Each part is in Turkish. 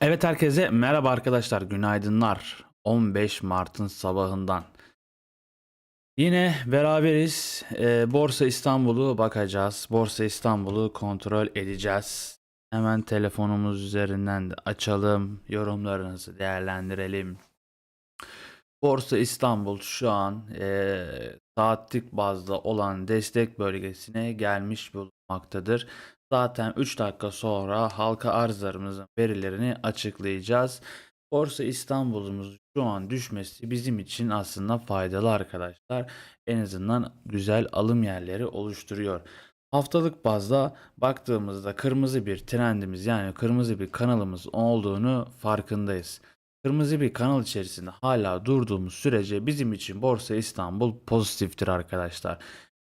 Evet herkese merhaba arkadaşlar günaydınlar. 15 Mart'ın sabahından. Yine beraberiz. Ee, Borsa İstanbul'u bakacağız. Borsa İstanbul'u kontrol edeceğiz. Hemen telefonumuz üzerinden de açalım. Yorumlarınızı değerlendirelim. Borsa İstanbul şu an eee, saatlik bazda olan destek bölgesine gelmiş bulunmaktadır. Zaten 3 dakika sonra halka arzlarımızın verilerini açıklayacağız. Borsa İstanbul'umuz şu an düşmesi bizim için aslında faydalı arkadaşlar. En azından güzel alım yerleri oluşturuyor. Haftalık bazda baktığımızda kırmızı bir trendimiz yani kırmızı bir kanalımız olduğunu farkındayız. Kırmızı bir kanal içerisinde hala durduğumuz sürece bizim için Borsa İstanbul pozitiftir arkadaşlar.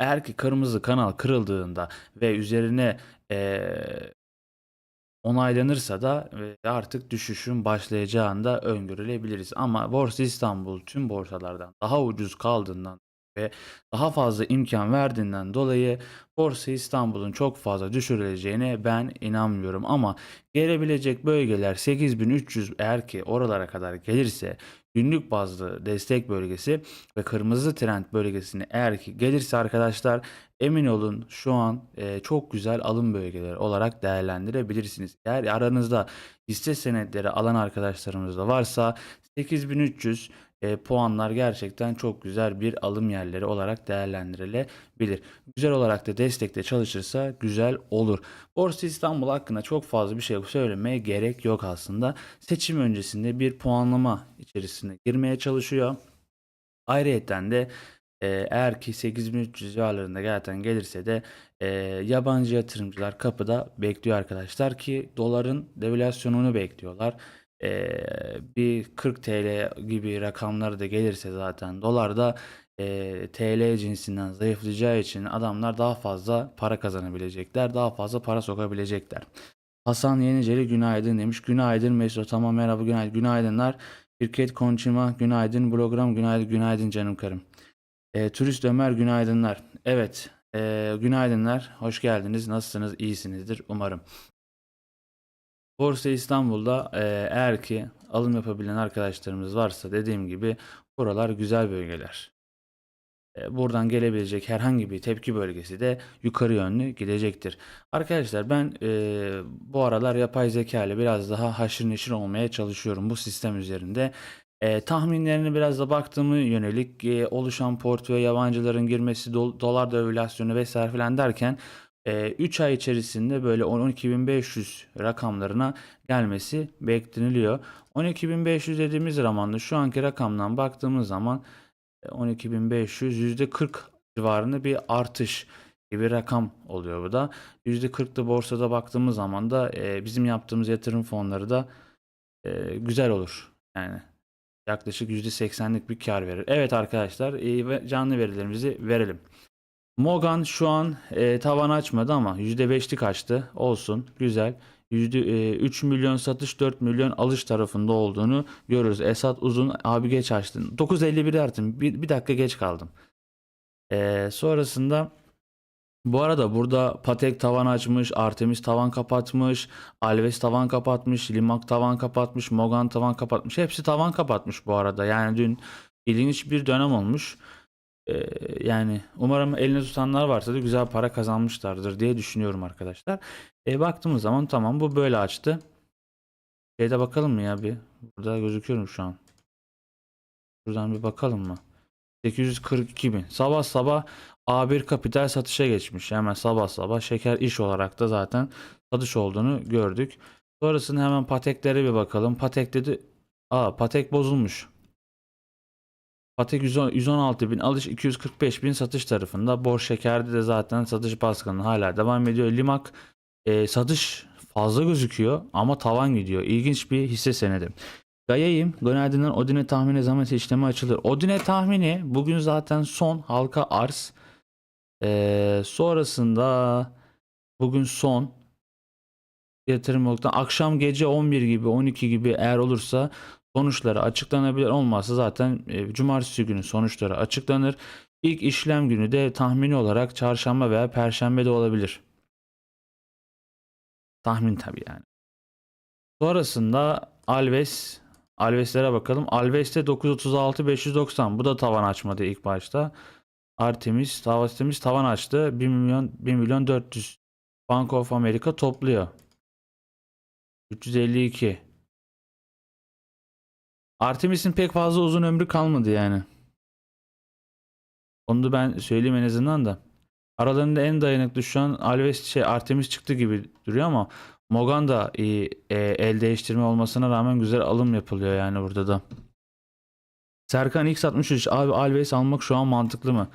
Eğer ki kırmızı kanal kırıldığında ve üzerine eee, onaylanırsa da e, artık düşüşün başlayacağını da öngörülebiliriz. Ama Borsa İstanbul tüm borsalardan daha ucuz kaldığından ve daha fazla imkan verdiğinden dolayı Borsa İstanbul'un çok fazla düşürüleceğine ben inanmıyorum. Ama gelebilecek bölgeler 8300 eğer ki oralara kadar gelirse günlük bazlı destek bölgesi ve kırmızı trend bölgesini eğer ki gelirse arkadaşlar emin olun şu an e, çok güzel alım bölgeleri olarak değerlendirebilirsiniz. Eğer aranızda hisse senetleri alan arkadaşlarımız da varsa 8300 e, puanlar gerçekten çok güzel bir alım yerleri olarak değerlendirilebilir. Güzel olarak da destekte çalışırsa güzel olur. Borsa İstanbul hakkında çok fazla bir şey söylemeye gerek yok aslında. Seçim öncesinde bir puanlama içerisine girmeye çalışıyor. Ayrıyeten de e, eğer ki 8300 civarlarında gerçekten gelirse de e, yabancı yatırımcılar kapıda bekliyor arkadaşlar ki doların devalüasyonunu bekliyorlar. E, bir 40 TL gibi rakamları da gelirse zaten dolar da e, TL cinsinden zayıflayacağı için adamlar daha fazla para kazanabilecekler. Daha fazla para sokabilecekler. Hasan Yeniceli günaydın demiş. Günaydın Mesut tamam merhaba günaydın. Günaydınlar. Şirket Konçima günaydın. Program günaydın. Günaydın canım karım. E, turist Ömer günaydınlar. Evet e, günaydınlar. Hoş geldiniz. Nasılsınız? İyisinizdir umarım. Borsa İstanbul'da e, eğer ki alım yapabilen arkadaşlarımız varsa dediğim gibi buralar güzel bölgeler. E, Buradan gelebilecek herhangi bir tepki bölgesi de yukarı yönlü gidecektir. Arkadaşlar ben e, bu aralar yapay zeka ile biraz daha haşır neşir olmaya çalışıyorum bu sistem üzerinde. E, tahminlerini biraz da baktığımı yönelik e, oluşan portföy yabancıların girmesi, do- dolar devalüasyonu vesaire filan derken 3 ay içerisinde böyle 12.500 rakamlarına gelmesi bekleniliyor. 12.500 dediğimiz zaman da şu anki rakamdan baktığımız zaman 12.500 %40 civarında bir artış gibi rakam oluyor bu da. %40'lı borsada baktığımız zaman da e, bizim yaptığımız yatırım fonları da e, güzel olur. Yani yaklaşık %80'lik bir kar verir. Evet arkadaşlar e, canlı verilerimizi verelim. Mogan şu an e, tavan açmadı ama %5'lik açtı. Olsun. Güzel. Yüzde, e, 3 milyon satış 4 milyon alış tarafında olduğunu görürüz. Esat Uzun abi geç açtın. 9.51 artım. Bir, bir dakika geç kaldım. E, sonrasında bu arada burada Patek tavan açmış, Artemis tavan kapatmış, Alves tavan kapatmış, Limak tavan kapatmış, Mogan tavan kapatmış. Hepsi tavan kapatmış bu arada. Yani dün ilginç bir dönem olmuş. Ee, yani umarım elini tutanlar varsa da güzel para kazanmışlardır diye düşünüyorum arkadaşlar. E, baktığımız zaman tamam bu böyle açtı. Şeyde bakalım mı ya bir? Burada gözüküyorum şu an. Buradan bir bakalım mı? 842 bin. Sabah sabah A1 kapital satışa geçmiş. Hemen sabah sabah şeker iş olarak da zaten satış olduğunu gördük. Sonrasında hemen Patek'lere bir bakalım. Patek dedi. Aa Patek bozulmuş. Patek 110 116 bin alış 245 bin satış tarafında. Bor şekerde de zaten satış baskını hala devam ediyor. Limak e, satış fazla gözüküyor ama tavan gidiyor. İlginç bir hisse senedi. Gaya'yım. Günaydınlar. Odine tahmini zaman işlemi açılır. Odine tahmini bugün zaten son halka arz. E, sonrasında bugün son yatırım yoktan akşam gece 11 gibi 12 gibi eğer olursa sonuçları açıklanabilir olmazsa zaten e, cumartesi günü sonuçları açıklanır. İlk işlem günü de tahmini olarak çarşamba veya perşembe de olabilir. Tahmin tabii yani. Sonrasında Alves Alves'lere bakalım. Alves'te 936 590. Bu da tavan açmadı ilk başta. Artemis, Artemis tavan açtı. 1 milyon 1 milyon 400. Bank of America topluyor. 352. Artemis'in pek fazla uzun ömrü kalmadı yani. Onu da ben söyleyeyim en azından da. Aralarında en dayanıklı şu an Alves şey Artemis çıktı gibi duruyor ama Mogan da iyi e, el değiştirme olmasına rağmen güzel alım yapılıyor yani burada da. Serkan X63 abi Alves almak şu an mantıklı mı?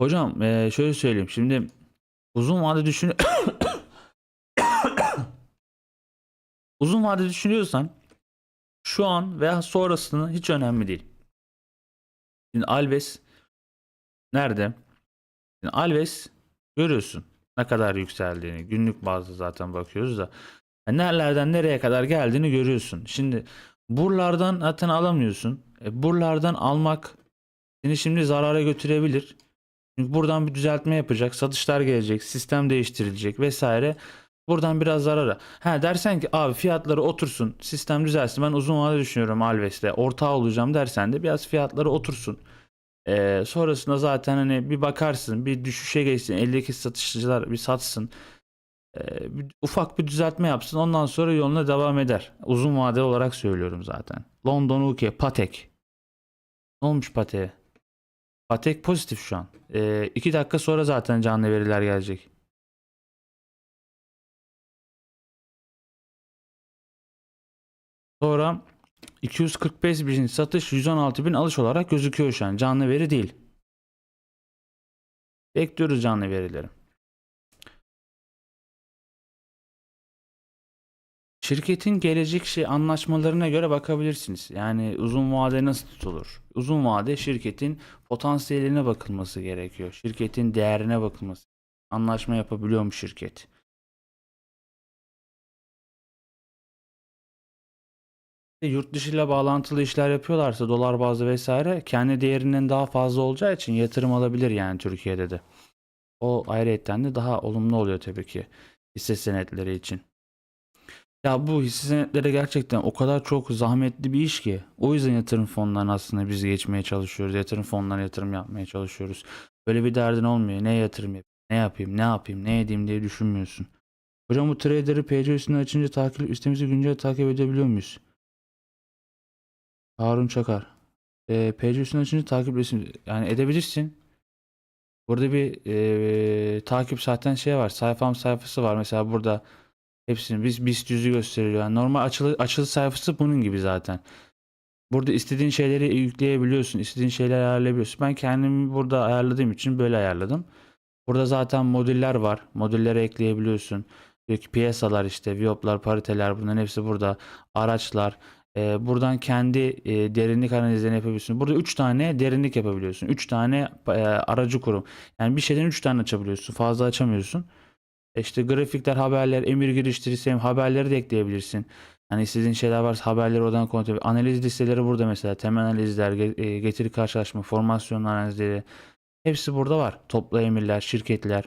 Hocam e, şöyle söyleyeyim. Şimdi uzun vade düşün uzun vade düşünüyorsan şu an veya sonrasını hiç önemli değil. Şimdi Alves nerede? Şimdi Alves görüyorsun ne kadar yükseldiğini. Günlük bazda zaten bakıyoruz da. Yani nerelerden nereye kadar geldiğini görüyorsun. Şimdi buralardan zaten alamıyorsun. E, buralardan almak seni şimdi zarara götürebilir. Çünkü buradan bir düzeltme yapacak. Satışlar gelecek. Sistem değiştirilecek vesaire. Buradan biraz zarara. Ha dersen ki abi fiyatları otursun. Sistem düzelsin. Ben uzun vadede düşünüyorum Alves'te. Ortağı olacağım dersen de biraz fiyatları otursun. Ee, sonrasında zaten hani bir bakarsın. Bir düşüşe geçsin. Eldeki satışçılar bir satsın. Ee, bir- ufak bir düzeltme yapsın. Ondan sonra yoluna devam eder. Uzun vade olarak söylüyorum zaten. London UK Patek. Ne olmuş Patek'e? Patek pozitif şu an. Ee, dakika sonra zaten canlı veriler gelecek. Sonra 245 bin satış 116 bin alış olarak gözüküyor şu an. Canlı veri değil. Bekliyoruz canlı verileri. Şirketin gelecek şey anlaşmalarına göre bakabilirsiniz. Yani uzun vade nasıl tutulur? Uzun vade şirketin potansiyeline bakılması gerekiyor. Şirketin değerine bakılması. Anlaşma yapabiliyor mu şirket? Yurt dışı ile bağlantılı işler yapıyorlarsa dolar bazlı vesaire kendi değerinden daha fazla olacağı için yatırım alabilir yani Türkiye'de de. O ayrıyetten de daha olumlu oluyor tabii ki hisse senetleri için. Ya bu hisse senetleri gerçekten o kadar çok zahmetli bir iş ki. O yüzden yatırım fonlarına aslında biz geçmeye çalışıyoruz. Yatırım fonlarına yatırım yapmaya çalışıyoruz. Böyle bir derdin olmuyor. Ne yatırım yapayım, ne yapayım, ne yapayım, ne edeyim diye düşünmüyorsun. Hocam bu trader'ı PC üstünden açınca takip üstemizi güncel takip edebiliyor muyuz? Harun Çakar. E, PC üstünden açınca takip resim yani edebilirsin. Burada bir e, takip zaten şey var. Sayfam sayfası var. Mesela burada hepsini biz BIST yüzü gösteriliyor. Yani normal açılı, açılı sayfası bunun gibi zaten. Burada istediğin şeyleri yükleyebiliyorsun. istediğin şeyleri ayarlayabiliyorsun. Ben kendimi burada ayarladığım için böyle ayarladım. Burada zaten modüller var. Modüllere ekleyebiliyorsun. Diyor ki piyasalar işte, viyoplar, pariteler bunların hepsi burada. Araçlar. Ee, buradan kendi e, derinlik analizlerini yapabiliyorsun. Burada 3 tane derinlik yapabiliyorsun. 3 tane e, aracı kurum. Yani bir şeyden 3 tane açabiliyorsun. Fazla açamıyorsun. E İşte grafikler, haberler, emir giriştirisi, haberleri de ekleyebilirsin. Hani istediğin şeyler varsa haberleri oradan kontrol. Analiz listeleri burada mesela. Temel analizler, e, getiri karşılaşma, formasyon analizleri. Hepsi burada var. Toplu emirler, şirketler,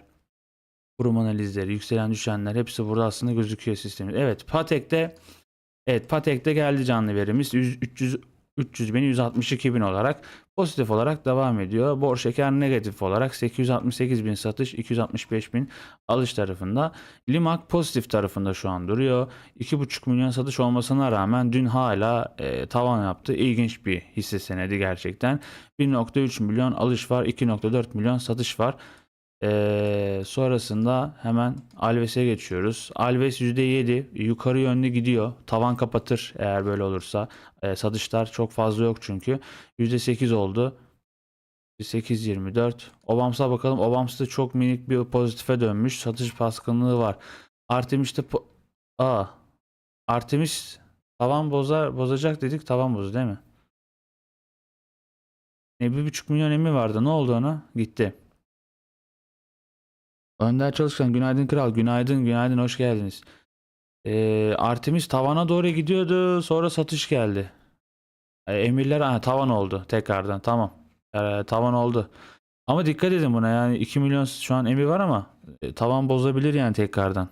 kurum analizleri, yükselen düşenler hepsi burada aslında gözüküyor sistemin. Evet, Patek'te Evet Patek'te geldi canlı verimiz 100, 300 300 bin 162 bin olarak pozitif olarak devam ediyor. Bor şeker negatif olarak 868 bin satış 265 bin alış tarafında. Limak pozitif tarafında şu an duruyor. 2,5 milyon satış olmasına rağmen dün hala e, tavan yaptı. İlginç bir hisse senedi gerçekten. 1.3 milyon alış var 2.4 milyon satış var. Ee, sonrasında hemen Alves'e geçiyoruz. Alves %7 yukarı yönlü gidiyor. Tavan kapatır eğer böyle olursa. Ee, satışlar çok fazla yok çünkü. %8 oldu. 8.24. Obams'a bakalım. Obams'ta çok minik bir pozitife dönmüş. Satış baskınlığı var. Artemis'te po- Aa. Artemis tavan bozar bozacak dedik. Tavan bozdu değil mi? Ne bir buçuk milyon emi vardı. Ne oldu ona? Gitti. Önder Çalışkan günaydın kral günaydın günaydın hoş geldiniz. Ee, Artemis tavana doğru gidiyordu sonra satış geldi. Ee, emirler ha, tavan oldu tekrardan tamam. Ee, tavan oldu. Ama dikkat edin buna yani 2 milyon şu an emir var ama e, tavan bozabilir yani tekrardan.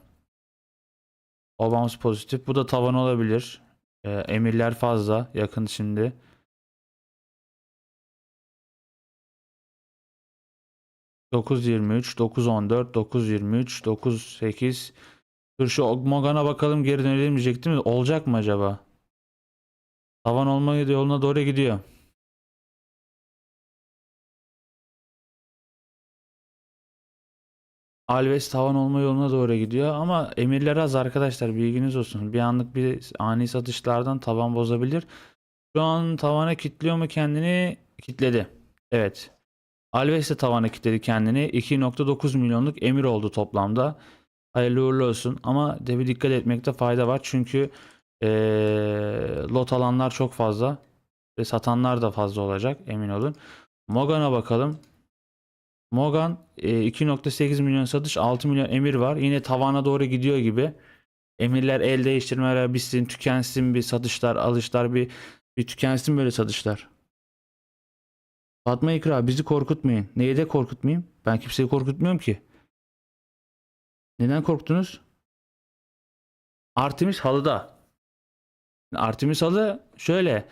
Obams pozitif. Bu da tavan olabilir. Ee, emirler fazla. Yakın şimdi. Dokuz yirmi üç, dokuz on dört, dokuz yirmi üç, dokuz sekiz. Dur şu Mogana bakalım geri dönelim diyecektim. Olacak mı acaba? Tavan olma yoluna doğru gidiyor. Alves tavan olma yoluna doğru gidiyor ama emirler az arkadaşlar bilginiz olsun. Bir anlık bir ani satışlardan tavan bozabilir. Şu an tavana kilitliyor mu kendini? Kitledi. Evet. Alves de tavana kilitledi kendini. 2.9 milyonluk emir oldu toplamda. Hayırlı uğurlu olsun. Ama de bir dikkat etmekte fayda var. Çünkü eee, lot alanlar çok fazla. Ve satanlar da fazla olacak. Emin olun. Morgan'a bakalım. Morgan e, 2.8 milyon satış 6 milyon emir var. Yine tavana doğru gidiyor gibi. Emirler el değiştirmeler bitsin, tükensin bir satışlar, alışlar bir bir tükensin böyle satışlar. Fatma İkra bizi korkutmayın. Neyi de korkutmayayım? Ben kimseyi korkutmuyorum ki. Neden korktunuz? Artemis halıda. Artemis halı şöyle.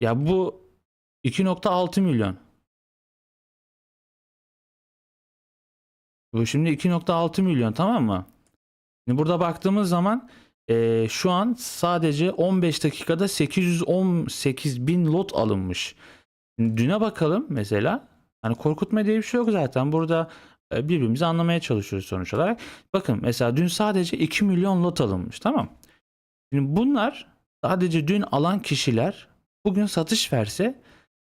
Ya bu 2.6 milyon. Bu şimdi 2.6 milyon tamam mı? Şimdi burada baktığımız zaman eee, şu an sadece 15 dakikada 818 bin lot alınmış. Düne bakalım mesela. Hani korkutma diye bir şey yok zaten. Burada e, birbirimizi anlamaya çalışıyoruz sonuç olarak. Bakın mesela dün sadece 2 milyon lot alınmış tamam. Şimdi bunlar sadece dün alan kişiler bugün satış verse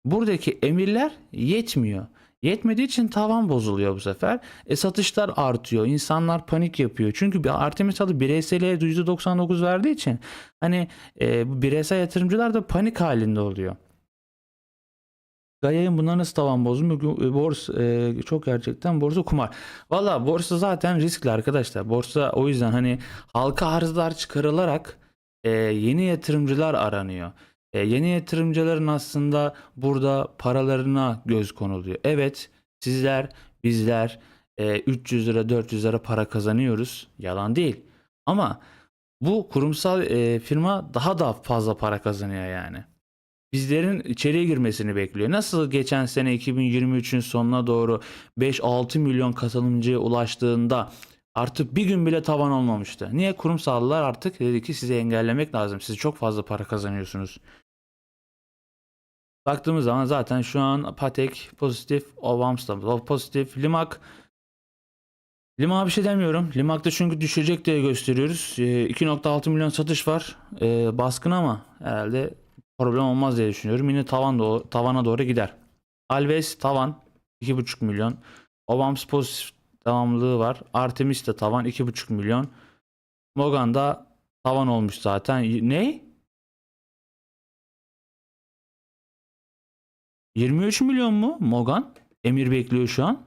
buradaki emirler yetmiyor. Yetmediği için tavan bozuluyor bu sefer. E satışlar artıyor. İnsanlar panik yapıyor. Çünkü bir Artemis adı bireysele %99 verdiği için hani e, bireysel yatırımcılar da panik halinde oluyor. Gaya'nın bunlar nasıl tavan bozdu? Bugün, e, e, çok gerçekten borsa kumar. Valla borsa zaten riskli arkadaşlar. Borsa o yüzden hani halka arzlar çıkarılarak e, yeni yatırımcılar aranıyor. E, yeni yatırımcıların aslında burada paralarına göz konuluyor. Evet sizler bizler e, 300 lira 400 lira para kazanıyoruz. Yalan değil. Ama bu kurumsal e, firma daha da fazla para kazanıyor yani bizlerin içeriye girmesini bekliyor. Nasıl geçen sene 2023'ün sonuna doğru 5-6 milyon katılımcıya ulaştığında artık bir gün bile tavan olmamıştı. Niye kurumsallar artık dedi ki sizi engellemek lazım. Siz çok fazla para kazanıyorsunuz. Baktığımız zaman zaten şu an Patek pozitif, Ovams da pozitif, Limak Limak'a bir şey demiyorum. Limak'ta çünkü düşecek diye gösteriyoruz. Ee, 2.6 milyon satış var. Ee, baskın ama herhalde problem olmaz diye düşünüyorum. Yine tavan do tavana doğru gider. Alves tavan 2.5 milyon. Obams pozitif devamlılığı var. Artemis de tavan 2.5 milyon. Morgan da tavan olmuş zaten. Ne? 23 milyon mu Morgan? Emir bekliyor şu an.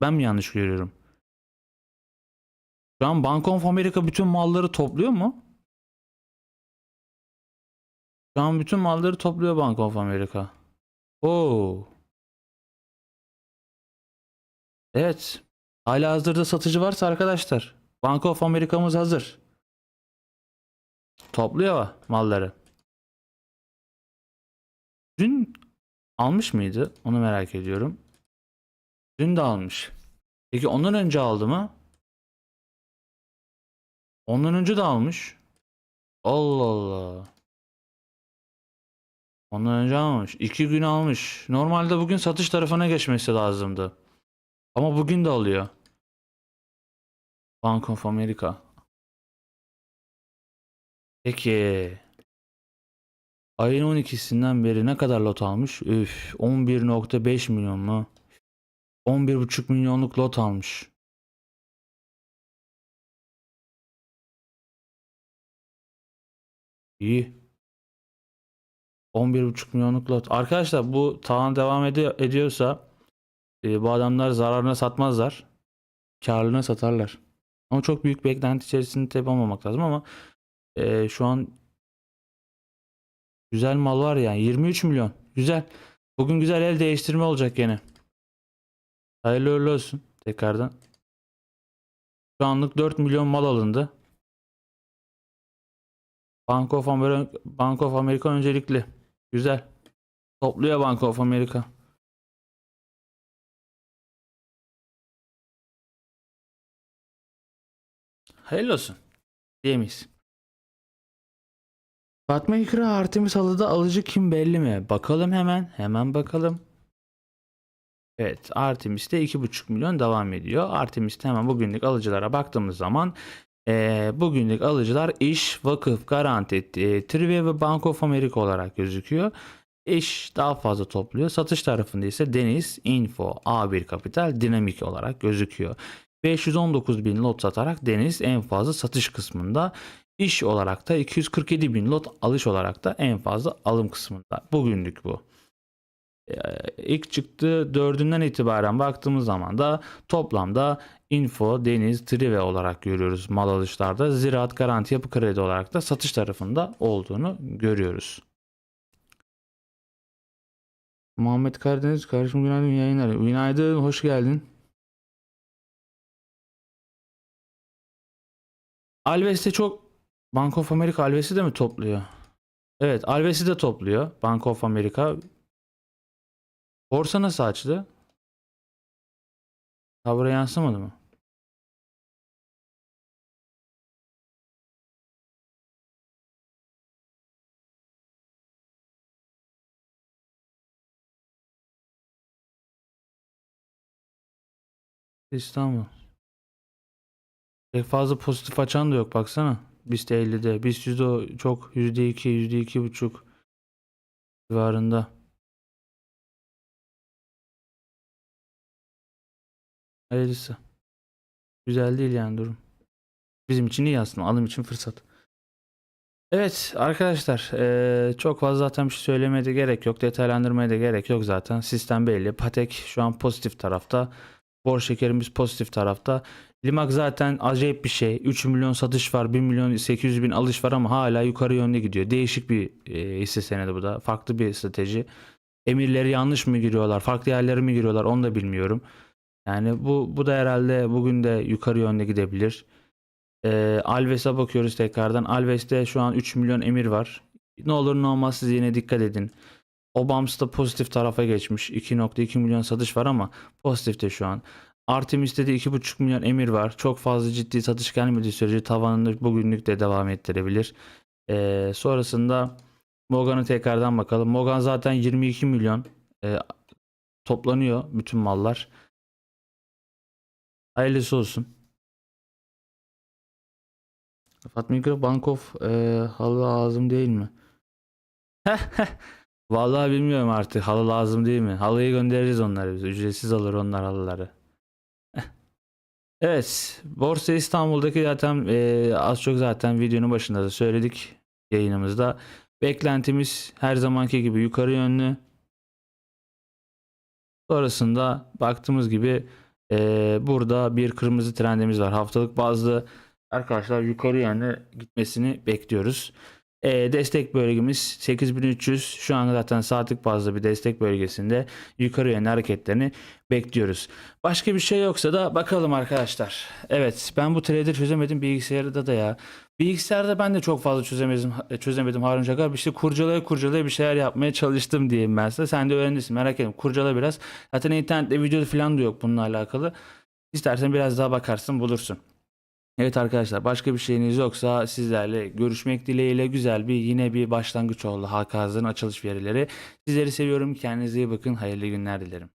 Ben mi yanlış görüyorum? Şu an Bank of America bütün malları topluyor mu? Şu an bütün malları topluyor Bank of America. Oo. Evet. Hala hazırda satıcı varsa arkadaşlar. Bank of America'mız hazır. Topluyor malları. Dün almış mıydı? Onu merak ediyorum. Dün de almış. Peki ondan önce aldı mı? Ondan önce de almış. Allah Allah. Ondan önce almış. İki gün almış. Normalde bugün satış tarafına geçmesi lazımdı. Ama bugün de alıyor. Bank of America. Peki. Ayın 12'sinden beri ne kadar lot almış? Üf, 11.5 milyon mu? 11.5 milyonluk lot almış. İyi. 11.5 milyonluk lot. Arkadaşlar bu tavan devam edi- ediyorsa e, bu adamlar zararına satmazlar. Karlına satarlar. Ama çok büyük beklenti içerisinde tabi olmamak lazım ama e, şu an güzel mal var yani 23 milyon. Güzel. Bugün güzel el değiştirme olacak gene. Hayırlı uğurlu olsun tekrardan. Şu anlık 4 milyon mal alındı. Bank of America, Bank of America öncelikli. Güzel. Topluyor Bank of America. Hayırlı olsun. Diyemeyiz. Fatma İkra Artemis Halı'da alıcı kim belli mi? Bakalım hemen. Hemen bakalım. Evet Artemis'te 2,5 milyon devam ediyor. Artemis'te hemen bugünlük alıcılara baktığımız zaman eee, bugünlük alıcılar iş, vakıf, garanti, e, Trive ve Bank of America olarak gözüküyor. İş daha fazla topluyor. Satış tarafında ise Deniz, Info, A1 Kapital, Dinamik olarak gözüküyor. 519 bin lot satarak Deniz en fazla satış kısmında. İş olarak da 247 bin lot alış olarak da en fazla alım kısmında. Bugünlük bu. Ee, ilk çıktığı dördünden itibaren baktığımız zaman da toplamda Info, Deniz, Trive olarak görüyoruz mal alışlarda. Ziraat, Garanti, Yapı Kredi olarak da satış tarafında olduğunu görüyoruz. Muhammed Karadeniz kardeşim günaydın yayınlar. Günaydın hoş geldin. Alves'te çok Bank of America Alves'i de mi topluyor? Evet Alves'i de topluyor Bank of America. Borsa nasıl açtı? Tabura yansımadı mı? İstanbul. Pek fazla pozitif açan da yok baksana. BIST 50'de. BIST yüzde çok %2, %2,5 civarında. Hayırlısı. Güzel değil yani durum. Bizim için iyi aslında. Alım için fırsat. Evet arkadaşlar eee, çok fazla zaten bir şey söylemeye de gerek yok. Detaylandırmaya da gerek yok zaten. Sistem belli. Patek şu an pozitif tarafta. Bor şekerimiz pozitif tarafta. Limak zaten acayip bir şey. 3 milyon satış var. 1 milyon 800 bin alış var ama hala yukarı yönde gidiyor. Değişik bir e, hisse senedi bu da. Farklı bir strateji. Emirleri yanlış mı giriyorlar? Farklı yerlere mi giriyorlar? Onu da bilmiyorum. Yani bu bu da herhalde bugün de yukarı yönde gidebilir. Ee, Alves'e bakıyoruz tekrardan. Alves'te şu an 3 milyon emir var. Ne olur ne olmaz siz yine dikkat edin. Obams da pozitif tarafa geçmiş. 2.2 milyon satış var ama pozitifte şu an. Artemis'te de 2.5 milyon emir var. Çok fazla ciddi satış gelmediği sürece tavanını bugünlük de devam ettirebilir. Ee, sonrasında Morgan'a tekrardan bakalım. Morgan zaten 22 milyon e, toplanıyor bütün mallar. Hayırlısı olsun. Fatma Gül Bank of e, halı lazım değil mi? Vallahi bilmiyorum artık halı lazım değil mi? Halıyı göndeririz onları biz. Ücretsiz alır onlar halıları. Evet, Borsa İstanbul'daki zaten e, az çok zaten videonun başında da söyledik yayınımızda. Beklentimiz her zamanki gibi yukarı yönlü. Sonrasında baktığımız gibi e, burada bir kırmızı trendimiz var. Haftalık bazlı arkadaşlar yukarı yönlü gitmesini bekliyoruz. E, destek bölgemiz 8300 şu an zaten saatlik bazlı bir destek bölgesinde yukarı yönlü hareketlerini bekliyoruz. Başka bir şey yoksa da bakalım arkadaşlar. Evet ben bu trader çözemedim bilgisayarda da ya. Bilgisayarda ben de çok fazla çözemedim, çözemedim Harun Çakar. İşte kurcalaya kurcalaya bir şeyler yapmaya çalıştım diyeyim ben size. Sen de öğrenirsin merak etme kurcala biraz. Zaten internette video falan da yok bununla alakalı. İstersen biraz daha bakarsın bulursun. Evet arkadaşlar başka bir şeyiniz yoksa sizlerle görüşmek dileğiyle güzel bir yine bir başlangıç oldu. Halka Arzı'nın açılış verileri. Sizleri seviyorum. Kendinize iyi bakın. Hayırlı günler dilerim.